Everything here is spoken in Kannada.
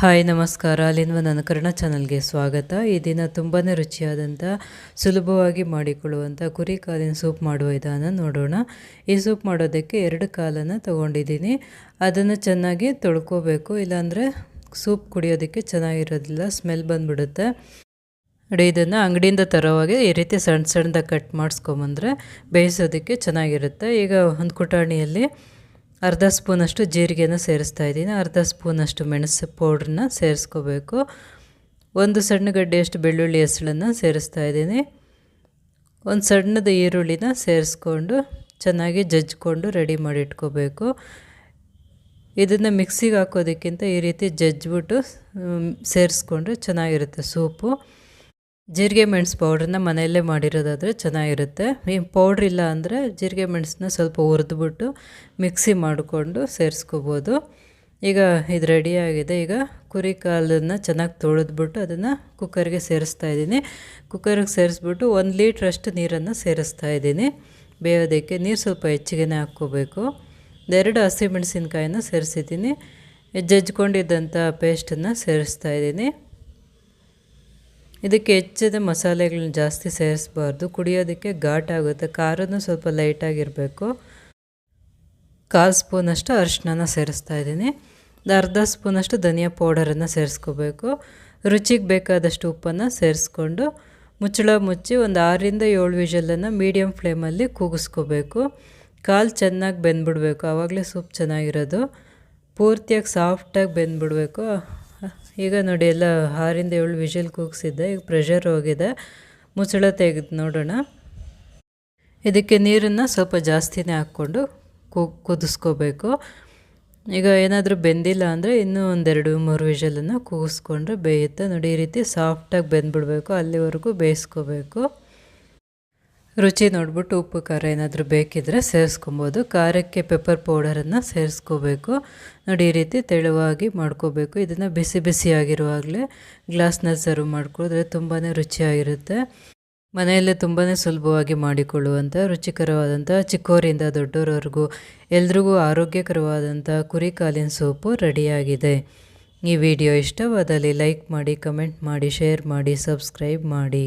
ಹಾಯ್, ನಮಸ್ಕಾರ. ಅಲ್ಲಿನ್ವ ನನ್ನ ಕರ್ಣ ಚಾನಲ್ಗೆ ಸ್ವಾಗತ. ಈ ದಿನ ತುಂಬಾ ರುಚಿಯಾದಂಥ ಸುಲಭವಾಗಿ ಮಾಡಿಕೊಳ್ಳುವಂಥ ಕುರಿ ಕಾಲಿನ ಸೂಪ್ ಮಾಡುವ ವಿಧಾನ ನೋಡೋಣ. ಈ ಸೂಪ್ ಮಾಡೋದಕ್ಕೆ ಎರಡು ಕಾಲನ್ನು ತೊಗೊಂಡಿದ್ದೀನಿ. ಅದನ್ನು ಚೆನ್ನಾಗಿ ತೊಳ್ಕೋಬೇಕು. ಇಲ್ಲಾಂದರೆ ಸೂಪ್ ಕುಡಿಯೋದಕ್ಕೆ ಚೆನ್ನಾಗಿರೋದಿಲ್ಲ, ಸ್ಮೆಲ್ ಬಂದುಬಿಡುತ್ತೆ. ನೋಡಿ, ಇದನ್ನು ಅಂಗಡಿಯಿಂದ ತರೋವಾಗೆ ಈ ರೀತಿ ಸಣ್ಣ ಸಣ್ಣದಾಗಿ ಕಟ್ ಮಾಡಿಸ್ಕೊಂಬಂದ್ರೆ ಬೇಯಿಸೋದಕ್ಕೆ ಚೆನ್ನಾಗಿರುತ್ತೆ. ಈಗ ಒಂದು ಕುಟಾಣಿಯಲ್ಲಿ ಅರ್ಧ ಸ್ಪೂನಷ್ಟು ಜೀರಿಗೆನ ಸೇರಿಸ್ತಾ ಇದ್ದೀನಿ. ಅರ್ಧ ಸ್ಪೂನಷ್ಟು ಮೆಣಸು ಪೌಡ್ರನ್ನ ಸೇರಿಸ್ಕೋಬೇಕು. ಒಂದು ಸಣ್ಣ ಗಡ್ಡೆಯಷ್ಟು ಬೆಳ್ಳುಳ್ಳಿ ಹೆಸಳನ್ನು ಸೇರಿಸ್ತಾ ಇದ್ದೀನಿ. ಒಂದು ಸಣ್ಣದ ಈರುಳ್ಳಿನ ಸೇರಿಸ್ಕೊಂಡು ಚೆನ್ನಾಗಿ ಜಜ್ಜಿಕೊಂಡು ರೆಡಿ ಮಾಡಿ ಇಟ್ಕೋಬೇಕು ಇದನ್ನು ಮಿಕ್ಸಿಗೆ ಹಾಕೋದಕ್ಕಿಂತ ಈ ರೀತಿ ಜಜ್ಜಿಬಿಟ್ಟು ಸೇರಿಸ್ಕೊಂಡ್ರೆ ಚೆನ್ನಾಗಿರುತ್ತೆ ಸೂಪು. ಜೀರಿಗೆ ಮೆಣಸು ಪೌಡ್ರನ್ನ ಮನೆಯಲ್ಲೇ ಮಾಡಿರೋದಾದರೆ ಚೆನ್ನಾಗಿರುತ್ತೆ. ಈ ಪೌಡ್ರ್ ಇಲ್ಲ ಅಂದರೆ ಜೀರಿಗೆ ಮೆಣಸನ್ನ ಸ್ವಲ್ಪ ಹುರಿದ್ಬಿಟ್ಟು ಮಿಕ್ಸಿ ಮಾಡಿಕೊಂಡು ಸೇರಿಸ್ಕೋಬೋದು. ಈಗ ಇದು ರೆಡಿಯಾಗಿದೆ ಈಗ ಕುರಿ ಕಾಲನ್ನು ಚೆನ್ನಾಗಿ ತೊಳೆದ್ಬಿಟ್ಟು ಅದನ್ನು ಕುಕ್ಕರ್ಗೆ ಸೇರಿಸ್ತಾ ಇದ್ದೀನಿ. ಕುಕ್ಕರ್ಗೆ ಸೇರಿಸ್ಬಿಟ್ಟು ಒಂದು ಲೀಟ್ರಷ್ಟು ನೀರನ್ನು ಸೇರಿಸ್ತಾ ಇದ್ದೀನಿ. ಬೇಯೋದಕ್ಕೆ ನೀರು ಸ್ವಲ್ಪ ಹೆಚ್ಚಿಗೆ ಹಾಕ್ಕೋಬೇಕು. ಎರಡು ಹಸಿಮೆಣಸಿನ್ಕಾಯಿನ ಸೇರಿಸಿದ್ದೀನಿ. ಜಜ್ಕೊಂಡಿದ್ದಂಥ ಪೇಸ್ಟನ್ನು ಸೇರಿಸ್ತಾ ಇದ್ದೀನಿ. ಇದಕ್ಕೆ ಹೆಚ್ಚಿದ ಮಸಾಲೆಗಳನ್ನ ಜಾಸ್ತಿ ಸೇರಿಸ್ಬಾರ್ದು. ಕುಡಿಯೋದಕ್ಕೆ ಘಾಟ್ ಆಗುತ್ತೆ. ಖಾರನೂ ಸ್ವಲ್ಪ ಲೈಟಾಗಿರಬೇಕು. ಕಾಲು ಸ್ಪೂನಷ್ಟು ಅರಿಶಿನ ಸೇರಿಸ್ತಾ ಇದ್ದೀನಿ. ಅರ್ಧ ಸ್ಪೂನಷ್ಟು ಧನಿಯಾ ಪೌಡರನ್ನು ಸೇರಿಸ್ಕೋಬೇಕು. ರುಚಿಗೆ ಬೇಕಾದಷ್ಟು ಉಪ್ಪನ್ನು ಸೇರಿಸ್ಕೊಂಡು ಮುಚ್ಚಳ ಮುಚ್ಚಿ ಒಂದು ಆರರಿಂದ ಏಳು ವಿಷಲನ್ನು ಮೀಡಿಯಮ್ ಫ್ಲೇಮಲ್ಲಿ ಕೂಗಿಸ್ಕೋಬೇಕು. ಕಾಲು ಚೆನ್ನಾಗಿ ಬೆಂದ್ಬಿಡಬೇಕು. ಆವಾಗಲೇ ಸೂಪ್ ಚೆನ್ನಾಗಿರೋದು. ಪೂರ್ತಿಯಾಗಿ ಸಾಫ್ಟಾಗಿ ಬೆಂದ್ಬಿಡ್ಬೇಕು. ಈಗ ನೋಡಿ, ಎಲ್ಲ ಹಾರಿಂದ ಏಳು ವಿಷಲ್ ಕೂಗಿಸಿದ್ದೆ, ಈಗ ಪ್ರೆಷರ್ ಹೋಗಿದೆ. ಮುಚ್ಚಳ ತೆಗೆದು ನೋಡೋಣ. ಇದಕ್ಕೆ ನೀರನ್ನು ಸ್ವಲ್ಪ ಜಾಸ್ತಿನೇ ಹಾಕ್ಕೊಂಡು ಕೂಗ್ ಕುದಿಸ್ಕೋಬೇಕು. ಈಗ ಏನಾದರೂ ಬೆಂದಿಲ್ಲ ಅಂದರೆ ಇನ್ನೂ ಒಂದೆರಡು ಮೂರು ವಿಷಲನ್ನು ಕೂಗಿಸ್ಕೊಂಡ್ರೆ ಬೇಯುತ್ತೆ. ನೋಡಿ, ಈ ರೀತಿ ಸಾಫ್ಟಾಗಿ ಬೆಂದ್ಬಿಡಬೇಕು, ಅಲ್ಲಿವರೆಗೂ ಬೇಯಿಸ್ಕೋಬೇಕು. ರುಚಿ ನೋಡ್ಬಿಟ್ಟು ಉಪ್ಪು, ಖಾರ ಏನಾದರೂ ಬೇಕಿದ್ದರೆ ಸೇರಿಸ್ಕೊಬೋದು. ಖಾರಕ್ಕೆ ಪೆಪ್ಪರ್ ಪೌಡರನ್ನು ಸೇರಿಸ್ಕೋಬೇಕು. ನೋಡಿ, ಈ ರೀತಿ ತೆಳುವಾಗಿ ಮಾಡ್ಕೋಬೇಕು. ಇದನ್ನು ಬಿಸಿ ಬಿಸಿಯಾಗಿರುವಾಗಲೇ ಗ್ಲಾಸ್ನಲ್ಲಿ ಸರ್ವ್ ಮಾಡ್ಕೊಳ್ಳಿದ್ರೆ ತುಂಬಾ ರುಚಿಯಾಗಿರುತ್ತೆ. ಮನೆಯಲ್ಲೇ ತುಂಬಾ ಸುಲಭವಾಗಿ ಮಾಡಿಕೊಳ್ಳುವಂಥ ರುಚಿಕರವಾದಂಥ ಚಿಕ್ಕೋರಿಂದ ದೊಡ್ಡವರವರೆಗೂ ಎಲ್ರಿಗೂ ಆರೋಗ್ಯಕರವಾದಂಥ ಕುರಿ ಕಾಲಿನ ಸೂಪು ರೆಡಿಯಾಗಿದೆ. ಈ ವಿಡಿಯೋ ಇಷ್ಟವಾದಲ್ಲಿ ಲೈಕ್ ಮಾಡಿ, ಕಮೆಂಟ್ ಮಾಡಿ, ಶೇರ್ ಮಾಡಿ, ಸಬ್ಸ್ಕ್ರೈಬ್ ಮಾಡಿ.